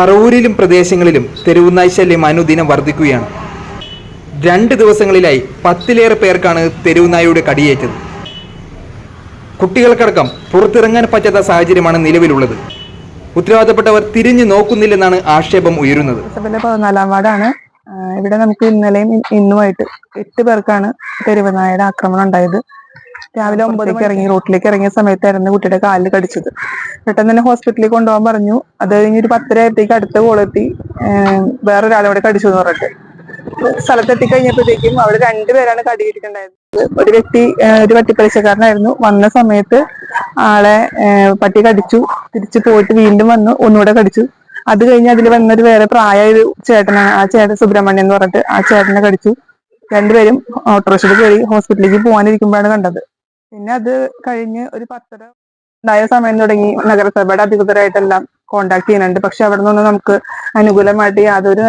പറവൂരിലും പ്രദേശങ്ങളിലും തെരുവുനായ് ശല്യം അനുദിനം വർദ്ധിക്കുകയാണ്. രണ്ട് ദിവസങ്ങളിലായി പത്തിലേറെ പേർക്കാണ് തെരുവുനായയുടെ കടിയേറ്റത്. കുട്ടികൾക്കടക്കം പുറത്തിറങ്ങാൻ പറ്റാത്ത സാഹചര്യമാണ് നിലവിലുള്ളത്. ഉത്തരവാദപ്പെട്ടവർ തിരിഞ്ഞു നോക്കുന്നില്ലെന്നാണ് ആക്ഷേപം ഉയരുന്നത്. പതിനാലാം വാർഡാണ്. ഇവിടെ നമുക്ക് ഇന്നലെയും ഇന്നുമായിട്ട് എട്ട് പേർക്കാണ് തെരുവുനായയുടെ ആക്രമണം ഉണ്ടായത്. രാവിലെ ഒമ്പതിക്ക് ഇറങ്ങി റോട്ടിലേക്ക് ഇറങ്ങിയ സമയത്തായിരുന്നു കുട്ടിയുടെ കാലിൽ കടിച്ചത്. പെട്ടെന്ന് തന്നെ ഹോസ്പിറ്റലിൽ കൊണ്ടുപോകാൻ പറഞ്ഞു. അത് കഴിഞ്ഞ് ഒരു പത്തര ആയപ്പോഴത്തേക്ക് അടുത്ത കോളെത്തി വേറൊരാളോടെ കടിച്ചു എന്ന് പറഞ്ഞിട്ട്. സ്ഥലത്തെത്തി കഴിഞ്ഞപ്പോഴത്തേക്കും അവിടെ രണ്ടുപേരാണ് കടിയിട്ടുണ്ടായിരുന്നത് ഒരു വ്യക്തി ഒരു പട്ടിപ്പലിശക്കാരനായിരുന്നു വന്ന സമയത്ത് ആളെ പട്ടി കടിച്ചു. തിരിച്ചു പോയിട്ട് വീണ്ടും വന്നു. ഒന്നുകൂടെ കടിച്ചു. അത് കഴിഞ്ഞ് അതിൽ വന്നൊരു വേറെ പ്രായ ഒരു ചേട്ടനാണ് ആ ചേട്ടൻ സുബ്രഹ്മണ്യം എന്ന് പറഞ്ഞിട്ട് ആ ചേട്ടനെ കടിച്ചു. രണ്ടുപേരും ഓട്ടോറിക്ഷയിൽ കയറി ഹോസ്പിറ്റലിലേക്ക് പോകാനിരിക്കുമ്പോഴാണ് കണ്ടത്. പിന്നെ അത് കഴിഞ്ഞ് ഒരു പത്തര ഉണ്ടായ സമയം തുടങ്ങി നഗരസഭയുടെ അധികൃതരായിട്ടെല്ലാം കോണ്ടാക്ട് ചെയ്യുന്നുണ്ട്. പക്ഷെ അവിടെ നിന്നൊന്നും നമുക്ക് അനുകൂലമായിട്ട് യാതൊരു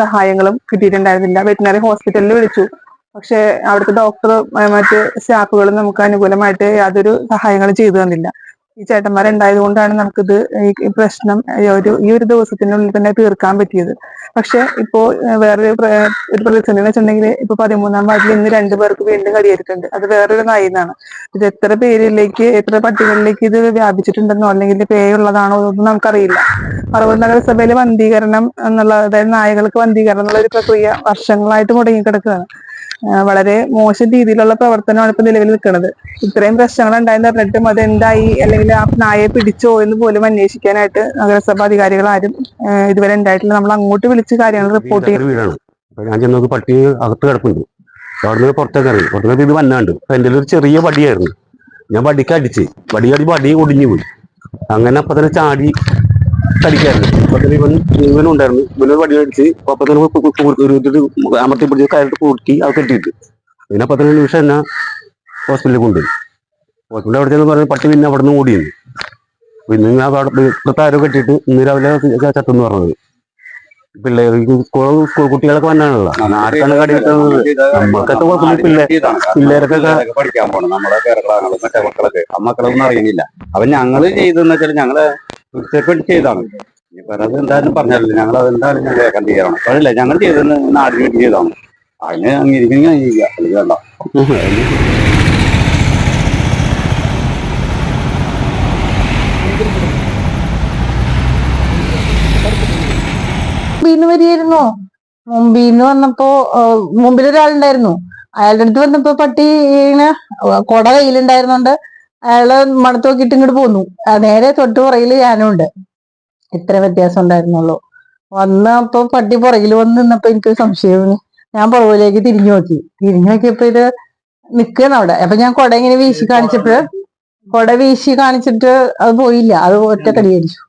സഹായങ്ങളും കിട്ടിയിട്ടുണ്ടായിരുന്നില്ല. വെറ്റിനറി ഹോസ്പിറ്റലിൽ വിളിച്ചു. പക്ഷെ അവിടുത്തെ ഡോക്ടർ മറ്റ് സ്റ്റാഫുകളും നമുക്ക് അനുകൂലമായിട്ട് യാതൊരു സഹായങ്ങളും ചെയ്തു തന്നില്ല. ഈ ചേട്ടന്മാരുണ്ടായത് കൊണ്ടാണ് നമുക്കിത് ഈ- പ്രശ്നം ഒരു ഈ ഒരു ദിവസത്തിനുള്ളിൽ തന്നെ തീർക്കാൻ പറ്റിയത്. പക്ഷെ ഇപ്പോ വേറെ ഒരു പ്രതിസന്ധി എന്ന് വെച്ചിട്ടുണ്ടെങ്കിൽ ഇപ്പൊ പതിമൂന്നാം വാർഡിൽ ഇന്ന് രണ്ടു പേർക്ക് വീണ്ടും കടിയേറ്റിട്ടുണ്ട്. അത് വേറൊരു നായിന്നാണ് ഇത് എത്ര പേരിലേക്ക് എത്ര പട്ടികളിലേക്ക് ഇത് വ്യാപിച്ചിട്ടുണ്ടെന്നോ അല്ലെങ്കിൽ പേയുള്ളതാണോ എന്നൊന്നും നമുക്കറിയില്ല. പറവൂർ നഗരസഭയിലെ വന്ധീകരണം എന്നുള്ള അതായത് നായകൾക്ക് വന്ധീകരണം എന്നുള്ള ഒരു പ്രക്രിയ വർഷങ്ങളായിട്ട് മുടങ്ങിക്കിടക്കുകയാണ്. വളരെ മോശം രീതിയിലുള്ള പ്രവർത്തനമാണ് ഇപ്പൊ നിലവിൽ നിൽക്കുന്നത്. ഇത്രയും പ്രശ്നങ്ങൾ ഉണ്ടായെന്ന് പറഞ്ഞിട്ടും അത് എന്തായി അല്ലെങ്കിൽ ആ നായയെ പിടിച്ചോ എന്ന് പോലും അന്വേഷിക്കാനായിട്ട് നഗരസഭാ അധികാരികൾ ആരും ഇതുവരെ ഉണ്ടായിട്ടില്ല. നമ്മൾ അങ്ങോട്ട് വിളിച്ച് കാര്യങ്ങൾ റിപ്പോർട്ട് ചെയ്യും. ഞാൻ ചെന്നത് പട്ടി അകത്ത് കിടപ്പുണ്ട്. അവിടുന്ന് പുറത്തേക്ക് ഇറങ്ങി. പുറത്തേക്ക് ഇത് വന്നാണ്ട്. എന്റെ ഒരു ചെറിയ വടിയായിരുന്നു. ഞാൻ വടിക്ക് അടിച്ച്. വടിയടി വടി ഒടിഞ്ഞു പോയി. അങ്ങനെ അപ്പൊ തന്നെ ചാടി കടിക്കായിരുന്നു ഇവൻ ഇവനും ഉണ്ടായിരുന്നു. ഇവനൊരു വടി അടിച്ച് അപ്പത്തന്നെ അമർത്തി പിടിച്ച് കയറിട്ട് കൂട്ടി അത് കെട്ടിയിട്ട്. പിന്നെ അപ്പത്തന്നെ നിമിഷം എന്നെ ഹോസ്പിറ്റലിൽ കൊണ്ടുപോയി. ഹോസ്പിറ്റലിൽ അവിടെ ചെന്ന് പറഞ്ഞ് പട്ടി പിന്നെ അവിടെ നിന്ന് ഓടിയിരുന്നു പിന്നെ ഞാൻ അവിടെ ഇപ്പത്തെ ആരോ കെട്ടിയിട്ട് ഇന്ന് രാവിലെ ചത്തെന്ന് പറഞ്ഞത്. പിള്ളേർ സ്കൂൾ സ്കൂൾ കുട്ടികളൊക്കെ വന്നാണല്ലോ. ആർക്കാണ് കടി നമ്മൾക്കൊക്കെ കുഴപ്പമില്ല പിള്ളേരൊക്കെ പഠിക്കാൻ പോണം. നമ്മളെ മക്കളൊന്നും അറിയുന്നില്ല. അപ്പൊ ഞങ്ങൾ ചെയ്തെന്ന് വെച്ചാൽ ഞങ്ങൾ കൃത്യപ്പെട്ട് ചെയ്താണ്. അത് എന്തായാലും പറഞ്ഞല്ലോ ഞങ്ങൾ അത് എന്തായാലും ഏക്കം ചെയ്യണം അതല്ല ഞങ്ങൾ ചെയ്തത് നാടിന് വേണ്ടി ചെയ്താണ് അതിന് അങ്ങനെ അല്ലെങ്കിൽ വേണ്ട. മുമ്പിന്ന് വരികയായിരുന്നു. മുമ്പിന്ന് വന്നപ്പോ മുമ്പിൽ ഒരാളുണ്ടായിരുന്നു അയാളുടെ അടുത്ത് വന്നപ്പോ പട്ടി ഇങ്ങനെ കൊട കയ്യിലുണ്ടായിരുന്നോണ്ട്. അയാൾ മണത്ത് നോക്കിയിട്ട് ഇങ്ങോട്ട് പോന്നു. നേരെ തൊട്ട് പുറകിൽ ഞാനും ഉണ്ട് ഇത്ര വ്യത്യാസം ഉണ്ടായിരുന്നുള്ളൂ. വന്നപ്പോ പട്ടി പുറകിൽ വന്ന് നിന്നപ്പോ എനിക്ക് സംശയം. ഞാൻ പുറകിലേക്ക് തിരിഞ്ഞു നോക്കി. തിരിഞ്ഞു നോക്കിയപ്പോ ഇത് നിക്കണം അവിടെ. അപ്പൊ ഞാൻ കൊട ഇങ്ങനെ വീശി കാണിച്ചിട്ട് കൊട വീശി കാണിച്ചിട്ട് അത് പോയില്ല. അത് ഒറ്റ കടി അടിച്ചു.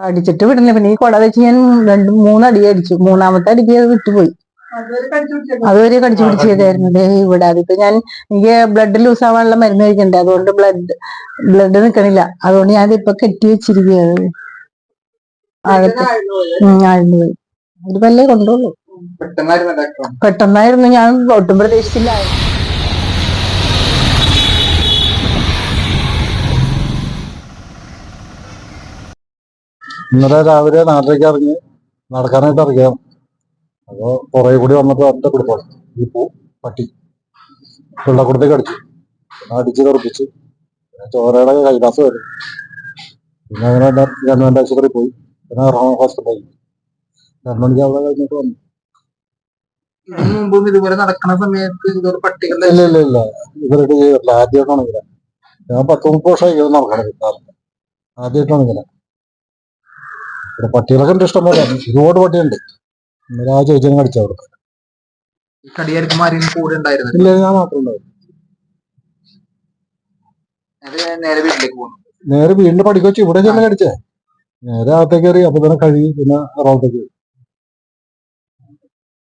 അടിച്ചിട്ട് വിടുന്നില്ല. പിന്നെ ഈ കൊട വെച്ച് ഞാൻ രണ്ട് മൂന്നടി അടിച്ചു. മൂന്നാമത്തെ അടിക്ക് അത് വിട്ടുപോയി. അതുവരെ കടിച്ചു പിടിച്ചതായിരുന്നു. ദേ ഇവിടെ അതിപ്പോ ഞാൻ എനിക്ക് ബ്ലഡ് ലൂസ് ആവാനുള്ള മരുന്ന് കഴിക്കണ്ടേ? അതുകൊണ്ട് ബ്ലഡ് ബ്ലഡ് നിക്കണില്ല. അതുകൊണ്ട് ഞാൻ ഇപ്പൊ കെട്ടി വെച്ചിരിക്കുകയാണ്. ആഴ്ന്നു പോയി ഒരു പല്ലേ കൊണ്ടുള്ളൂ. പെട്ടെന്നായിരുന്നു ഞാൻ ഒട്ടും പ്രതീക്ഷിച്ചില്ല. ഇന്നലെ രാവിലെ നാട്ടിലേക്ക് ഇറങ്ങി നടക്കാനായിട്ട് ഇറങ്ങിയ അപ്പൊ പുറകെ കൂടി വന്നപ്പോ എന്റെ കുടുംബം ഈ പൂ പട്ടി വെള്ളക്കുടത്തേക്ക് അടിച്ചു. പിന്നെ അടിച്ച് തെറിപ്പിച്ച്. ചോരയുടെ കൈലാസം വരും പിന്നെ അങ്ങനെ ഗവൺമെന്റ് ആശുപത്രി പോയി. പിന്നെ എറണാകുളം ഹോസ്പിറ്റലിൽ. ഗവൺമെന്റ് അവിടെ കഴിഞ്ഞിട്ട് വന്നു. മുമ്പും ഇതുപോലെ നടക്കുന്ന സമയത്ത് പട്ടികളുടെ ഇല്ല ഇല്ല ഇല്ല. ഇവരുടെ ചെയ്തിട്ടില്ല. ആദ്യമായിട്ടാണ് ഇങ്ങനെ. ഞാൻ പത്ത് മുപ്പത് വർഷമായി നടക്കണത് ആദ്യമായിട്ടാണ് ഇങ്ങനെ. പട്ടികളൊക്കെ ഉണ്ട് ഇഷ്ടംപോലെ. ഒരുപാട് പട്ടിയുണ്ട് ചേച്ചിനെ കടിച്ചു അവിടെ കൂടെ ഇല്ല ഞാൻ മാത്രം ഉണ്ടായിരുന്നു. നേരെ വീട്ടിലേക്ക് പോകുന്നു നേരെ വീടിന്റെ പടിക്ക് വെച്ച് ഇവിടെ ചെന്ന് കടിച്ചേ. നേരെ അകത്തേക്ക് കയറി അപ്പൊ തന്നെ കഴുകി പിന്നെ പോയി.